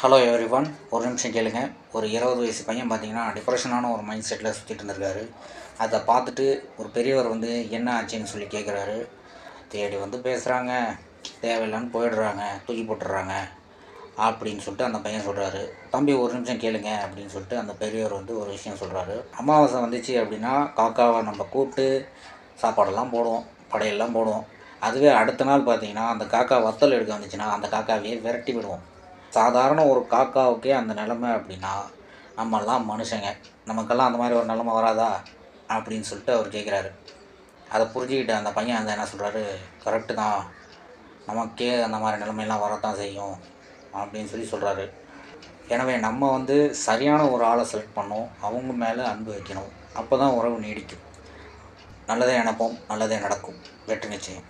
Hello every one ஒரு நிமிஷம் கேளுங்க. ஒரு இருபது வயசு பையன் பார்த்தீங்கன்னா டிப்ரெஷனான ஒரு மைண்ட் செட்டில் சுற்றிட்டு இருந்திருக்காரு. அதை பார்த்துட்டு ஒரு பெரியவர் வந்து என்ன ஆச்சுன்னு சொல்லி கேட்குறாரு தேடி வந்து பேசுகிறாங்க தேவையில்லைன்னு போயிடுறாங்க. தூக்கி போட்டுடுறாங்க. அப்படின்னு சொல்லிட்டு அந்த பையன் சொல்கிறாரு தம்பி ஒரு நிமிஷம் கேளுங்க. அப்படின்னு சொல்லிட்டு அந்த பெரியவர் வந்து ஒரு விஷயம் சொல்கிறாரு அமாவாசை வந்துச்சு அப்படின்னா காக்காவை நம்ம கூப்பிட்டு சாப்பாடெல்லாம் போடுவோம். படையெல்லாம் போடுவோம். அதுவே அடுத்த நாள் பார்த்தீங்கன்னா அந்த காக்கா வத்தல் எடுக்க வந்துச்சுன்னா அந்த காக்காவையே விரட்டி விடுவோம். சாதாரண ஒரு காக்காவுக்கே அந்த நிலமை அப்படின்னா நம்மெல்லாம் மனுஷங்க. நமக்கெல்லாம் அந்த மாதிரி ஒரு நிலமை வராதா? அப்படின்னு சொல்லிட்டு அவர் கேட்குறாரு அதை புரிஞ்சுக்கிட்டு அந்த பையன் அந்த என்ன சொல்கிறாரு கரெக்டு தான். நமக்கே அந்த மாதிரி நிலைமையெல்லாம் வரத்தான் செய்யும். அப்படின்னு சொல்லி சொல்கிறாரு எனவே நம்ம வந்து சரியான ஒரு ஆளை செலக்ட் பண்ணோம் அவங்க மேலே அன்பு வைக்கணும். அப்போ தான் உறவு நீடிக்கும். நல்லதே நினைப்போம். நல்லதே நடக்கும். வெற்றி நிச்சயம்.